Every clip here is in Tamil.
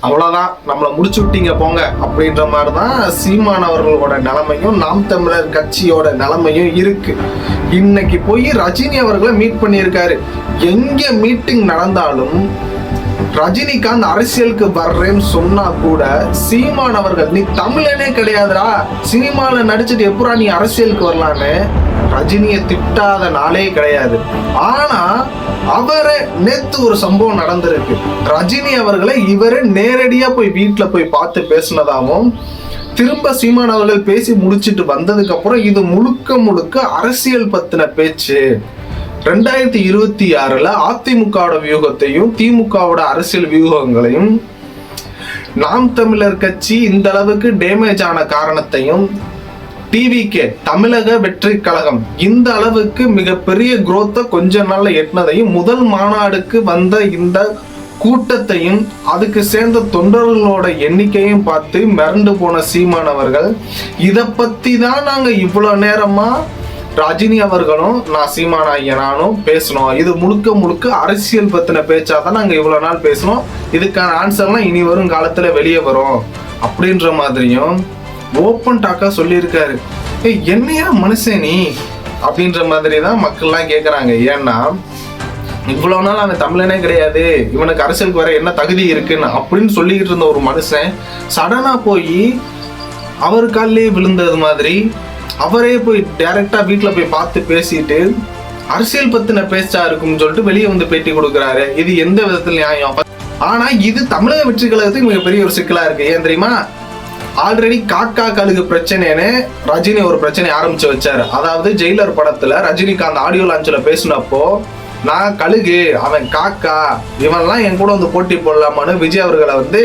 அவ்வளவுதான். நம்மளை முடிச்சு விட்டீங்க போங்க. அப்படின்ற மாதிரி தான் சீமான் அவர்களோட நிலைமையும் நாம் தமிழர் கட்சியோட நிலைமையும் இருக்கு. இன்னைக்கு போய் ரஜினி அவர்களை மீட் பண்ணியிருக்காரு. எங்க மீட்டிங் நடந்தாலும் ரஜினிகாந்த் அரசியலுக்கு வர்றேன்னு சொன்னா கூட சீமான் அவர்கள் நீ தமிழனே கிடையாதுடா. சினிமால நடிச்சுட்டு எப்படா நீ அரசியலுக்கு வரலான்னு? ரஜினியை திட்டாத நாளே கிடையாது. ஆனா அவரை நேத்து ஒரு சம்பவம் நடந்திருக்கு. ரஜினி அவர்களை இவரே நேரடியா போய் வீட்டுல போய் பார்த்து பேசினதாகவும் திரும்ப சீமான் அவர்கள் பேசி முடிச்சிட்டு வந்ததுக்கு அப்புறம் இது முழுக்க முழுக்க அரசியல் பத்தின பேச்சு. ரெண்டாயிரத்தி இருபத்தி ஆறுல அதிமுகவோட வியூகத்தையும் திமுகவோட அரசியல் வியூகங்களையும் நாம் தமிழர் கட்சி இந்த அளவுக்கு டேமேஜ் ஆன காரணத்தையும் டிவிகே தமிழக வெற்றி கழகம். இந்த அளவுக்கு மிகப்பெரிய குரோத்தை கொஞ்ச நாள்ல எட்டினதையும் முதல் மாநாடுக்கு வந்த இந்த கூட்டத்தையும் அதுக்கு சேர்ந்த தொண்டர்களோட எண்ணிக்கையும் பார்த்து மிரண்டு போன சீமானவர்கள் இதை பத்தி தான் நாங்க இவ்வளவு நேரமா ரஜினி அவர்களும் நான் சீமான ஐயனானும் நானும் பேசணும் இது முழுக்க முழுக்க அரசியல் பத்தின பேச்சா தான் நாங்க இவ்வளோ நாள் பேசணும் இதுக்கான ஆன்சர்லாம் இனி வரும் காலத்துல வெளியே வரும். அப்படின்ற மாதிரியும் ஓப்பன் டாக்கா சொல்லியிருக்காரு. ஏய் என்னையா மனுஷன் நீ? அப்படின்ற மாதிரி தான் மக்கள்லாம் கேட்குறாங்க ஏன்னா இவ்வளவு நாள் அவன் தமிழனே கிடையாது. இவனுக்கு அரசியலுக்கு வர என்ன தகுதி இருக்குன்னு அப்படின்னு சொல்லிக்கிட்டு இருந்த ஒரு மனுஷன் சடனாக போய் அவர் காலிலே விழுந்தது மாதிரி அவரே போய் டைரெக்டாக வீட்டில் போய் பார்த்து பேசிட்டு அரசியல் பத்தின பேச்சா இருக்கும்னு சொல்லிட்டு வெளியே வந்து பேட்டி கொடுக்குறாரு. இது எந்த விதத்துல நியாயம்? ஆனா இது தமிழக வெற்றி கழகத்துக்கு மிகப்பெரிய ஒரு சிக்கலா இருக்கு. ஏன் தெரியுமா? ஆல்ரெடி காக்கா கழுகு பிரச்சனைன்னு ரஜினி ஒரு பிரச்சனை ஆரம்பிச்சு வச்சாரு. அதாவது ஜெயிலர் படத்துல ரஜினிகாந்த் ஆடியோ லான்ச்சில் பேசினப்போ நான் கழுகு அவன் காக்கா இவன்லாம் என் கூட வந்து போட்டி போடலாமான்னு விஜய் அவர்களை வந்து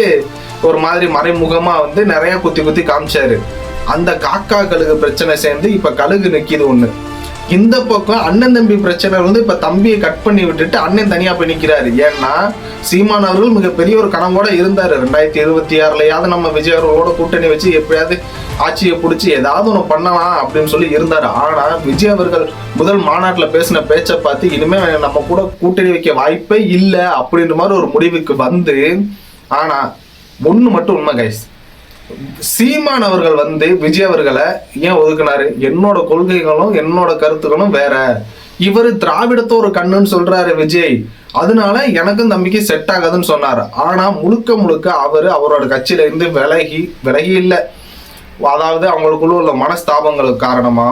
ஒரு மாதிரி மறைமுகமா வந்து நிறைய குத்தி குத்தி காமிச்சாரு. அந்த காக்கா கழுகு பிரச்சனை சேர்ந்து இப்ப கழுகு நிக்கிது ஒண்ணு. இந்த பக்கம் அண்ணன் தம்பி பிரச்சனை வந்து இப்போ தம்பியை கட் பண்ணி விட்டுட்டு அண்ணன் தனியாக போய் நிற்கிறாரு ஏன்னா சீமான் அவர்கள் மிகப்பெரிய ஒரு கனவோட இருந்தார். ரெண்டாயிரத்தி இருபத்தி ஆறுலையாவது நம்ம விஜய் அவர்களோட கூட்டணி வச்சு எப்படியாவது ஆட்சியை பிடிச்சி ஏதாவது ஒன்று பண்ணலாம் அப்படின்னு சொல்லி இருந்தார். ஆனால் விஜய் அவர்கள் முதல் மாநாட்டில் பேசின பேச்சை பார்த்து இனிமேல் நம்ம கூட கூட்டணி வைக்க வாய்ப்பே இல்லை அப்படின்ற மாதிரி ஒரு முடிவுக்கு வந்து ஆனால் ஒன்று மட்டும் உண்மை கைஸ் சீமான் அவர்கள் வந்து விஜய் அவர்களை ஏன் ஒதுக்குனாரு? என்னோட கொள்கைகளும் என்னோட கருத்துக்களும் வேற. இவர் திராவிடத்தை ஒரு கண்ணுன்னு சொல்றாரு விஜய். அதனால எனக்கும் தம்பிக்கு செட் ஆகாதுன்னு சொன்னார். ஆனா முழுக்க முழுக்க அவர் அவரோட கட்சியில இருந்து விலகி விலகி இல்லை. அதாவது அவங்களுக்குள்ள உள்ள மனஸ்தாபங்களுக்கு காரணமா?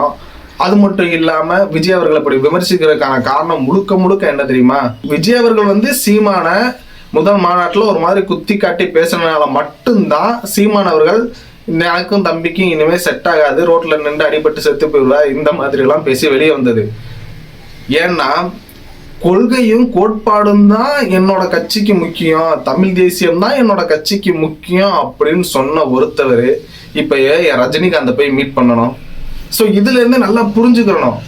அது மட்டும் இல்லாம விஜய் அவர்களை இப்படி விமர்சிக்கிறதுக்கான காரணம் முழுக்க முழுக்க என்ன தெரியுமா? விஜய் அவர்கள் வந்து சீமான முதல் மாநாட்டில் ஒரு மாதிரி குத்தி காட்டி பேசுனதுனால மட்டும்தான் சீமான் அவர்கள் எனக்கும் தம்பிக்கும் இனிமே செட் ஆகாது ரோட்டில் நின்று அடிபட்டு செத்து போயிடுவா இந்த மாதிரிலாம் பேசி வெளியே வந்தது. ஏன்னா கொள்கையும் கோட்பாடும் தான் என்னோட கட்சிக்கு முக்கியம். தமிழ் தேசியம் தான் என்னோட கட்சிக்கு முக்கியம் அப்படின்னு சொன்ன ஒருத்தவர் இப்போ ரஜினிகாந்தை போய் மீட் பண்ணணும். ஸோ இதுலேருந்து நல்லா புரிஞ்சுக்கிறணும்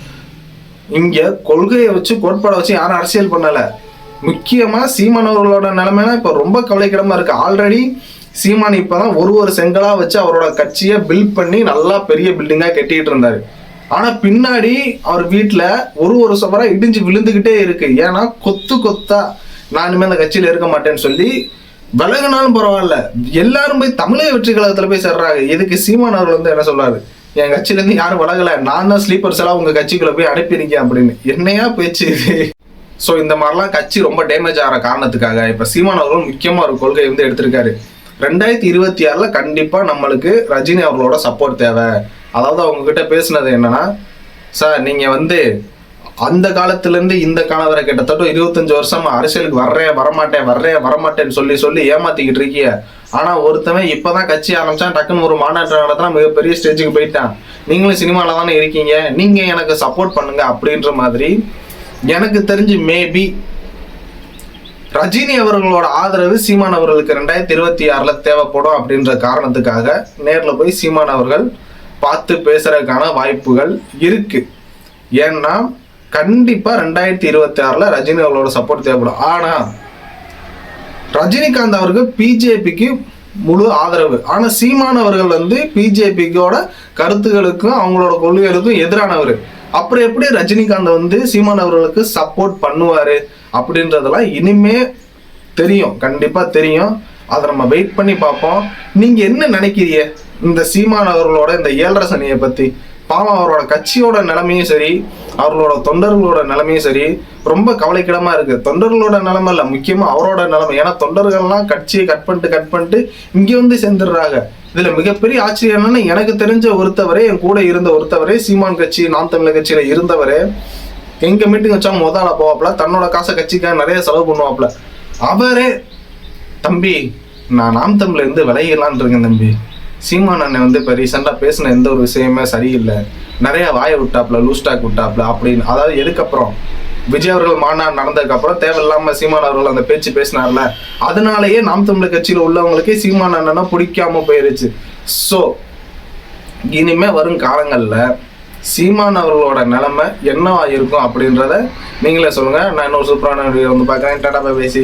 இங்கே கொள்கையை வச்சு கோட்பாடை வச்சு யாரும் அரசியல் பண்ணலை. முக்கியமாக சீமான் அவர்களோட நிலைமைனா இப்போ ரொம்ப கவலைக்கிடமாக இருக்குது ஆல்ரெடி சீமான் இப்பதான் ஒரு ஒரு செங்கலாக வச்சு அவரோட கட்சியை பில்ட் பண்ணி நல்லா பெரிய பில்டிங்காக கட்டிகிட்டு இருந்தார். ஆனால் பின்னாடி அவர் வீட்டில் ஒரு ஒரு சுவராக இடிஞ்சு விழுந்துக்கிட்டே இருக்குது ஏன்னா கொத்து கொத்தா நான் இனிமேல் அந்த கட்சியில் இருக்க மாட்டேன்னு சொல்லி விலகினாலும் பரவாயில்ல. எல்லாரும் போய் தமிழக வெற்றி கழகத்தில் போய் சேர்றாங்க. இதுக்கு சீமான் அவர்கள் வந்து என்ன சொல்றாரு? என் கட்சியிலேருந்து யாரும் விலகலை. நான் தான் ஸ்லீப்பர்ஸ் எல்லாம் உங்கள் கட்சிக்குள்ளே போய் அனுப்பியிருக்கேன் அப்படின்னு. என்னையா பேச்சு இது? ஸோ இந்த மாதிரிலாம் கட்சி ரொம்ப டேமேஜ் ஆகிற காரணத்துக்காக இப்போ சீமான் அவர்கள் முக்கியமாக ஒரு கொள்கை வந்து எடுத்திருக்காரு. ரெண்டாயிரத்தி இருபத்தி ஆறில் கண்டிப்பாக நம்மளுக்கு ரஜினி அவர்களோட சப்போர்ட் தேவை. அதாவது அவங்கக்கிட்ட பேசுனது என்னன்னா சார் நீங்கள் வந்து அந்த காலத்துலேருந்து இந்த காலம் வரை கிட்டத்தட்ட இருபத்தஞ்சு வருஷமா அரசியலுக்கு வர்றேன் வரமாட்டேன் வர்றேன் வரமாட்டேன்னு சொல்லி சொல்லி ஏமாத்திக்கிட்டு இருக்கீங்க. ஆனால் ஒருத்தவன் இப்பதான் கட்சி ஆரம்பிச்சான் டக்குன்னு ஒரு மாநாட்டு நடத்தினா மிகப்பெரிய ஸ்டேஜுக்கு போயிட்டான். நீங்களும் சினிமாவில் தானே இருக்கீங்க. நீங்கள் எனக்கு சப்போர்ட் பண்ணுங்க அப்படின்ற மாதிரி எனக்கு தெரிஞ்சு மேபி ரஜினி அவர்களோட ஆதரவு சீமான் அவர்களுக்கு ரெண்டாயிரத்தி இருபத்தி ஆறுல தேவைப்படும் அப்படின்ற காரணத்துக்காக நேர்ல போய் சீமான் அவர்கள் பார்த்து பேசுறதுக்கான வாய்ப்புகள் இருக்கு. ஏன்னா கண்டிப்பா ரெண்டாயிரத்தி இருபத்தி ஆறுல ரஜினி அவர்களோட சப்போர்ட் தேவைப்படும். ஆனா ரஜினிகாந்த் அவர்கள் பிஜேபிக்கு முழு ஆதரவு. ஆனா சீமான் அவர்கள் வந்து பிஜேபிக்கோட கருத்துகளுக்கும் அவங்களோட கொள்கைகளுக்கும் எதிரானவர். அப்புறம் எப்படி ரஜினிகாந்த் வந்து சீமான் அவர்களுக்கு சப்போர்ட் பண்ணுவாரு அப்படின்றதெல்லாம் இனிமே தெரியும். கண்டிப்பா தெரியும். அதை நம்ம வெயிட் பண்ணி பார்ப்போம். நீங்க என்ன நினைக்கிறீங்க? இந்த சீமான் அவர்களோட இந்த ஏழரை சனியை பத்தி. பாவம் அவரோட கட்சியோட நிலைமையும் சரி அவர்களோட தொண்டர்களோட நிலைமையும் சரி ரொம்ப கவலைக்கிடமா இருக்கு. தொண்டர்களோட நிலைமை இல்லை முக்கியமா அவரோட நிலைமை. ஏன்னா தொண்டர்கள்லாம் கட்சியை கட் பண்ணிட்டு கட் பண்ணிட்டு இங்கே வந்து சேர்ந்துடுறாங்க. இதுல மிகப்பெரிய ஆச்சரியம் என்னன்னா எனக்கு தெரிஞ்ச ஒருத்தவரே என் கூட இருந்த ஒருத்தவரே சீமான் கட்சி நாம் தமிழர் கட்சியில இருந்தவரே எங்க மீட்டிங் வச்சா முதல்ல போவாப்ல தன்னோட காசை கட்சிக்காக நிறைய செலவு பண்ணுவாப்ல அவரே தம்பி நான் நாம் தமிழ்ல இருந்து விளையலான் இருக்கேன் தம்பி. சீமான் அண்ணன் வந்து இப்போ ரீசெண்டாக பேசின எந்த ஒரு விஷயமே சரியில்லை. நிறைய வாயை விட்டாப்ல லூஸ் டாக் விட்டாப்ல அப்படின்னு. அதாவது எதுக்கப்புறம்? விஜய் அவர்கள் மாநாடு நடந்ததுக்கு அப்புறம் தேவையில்லாம சீமான் அவர்கள் அந்த பேச்சு பேசினார்ல அதனாலேயே நாம் தமிழர் கட்சியில உள்ளவங்களுக்கே சீமான் அண்ணனா பிடிக்காம போயிருச்சு. ஸோ இனிமே வரும் காலங்கள்ல சீமான் அவர்களோட நிலைமை என்னவா இருக்கும் அப்படின்றத நீங்களே சொல்லுங்க. நான் இன்னொரு சூப்பரான வீடியோ வந்து பார்க்குறேன். டாடா பேசி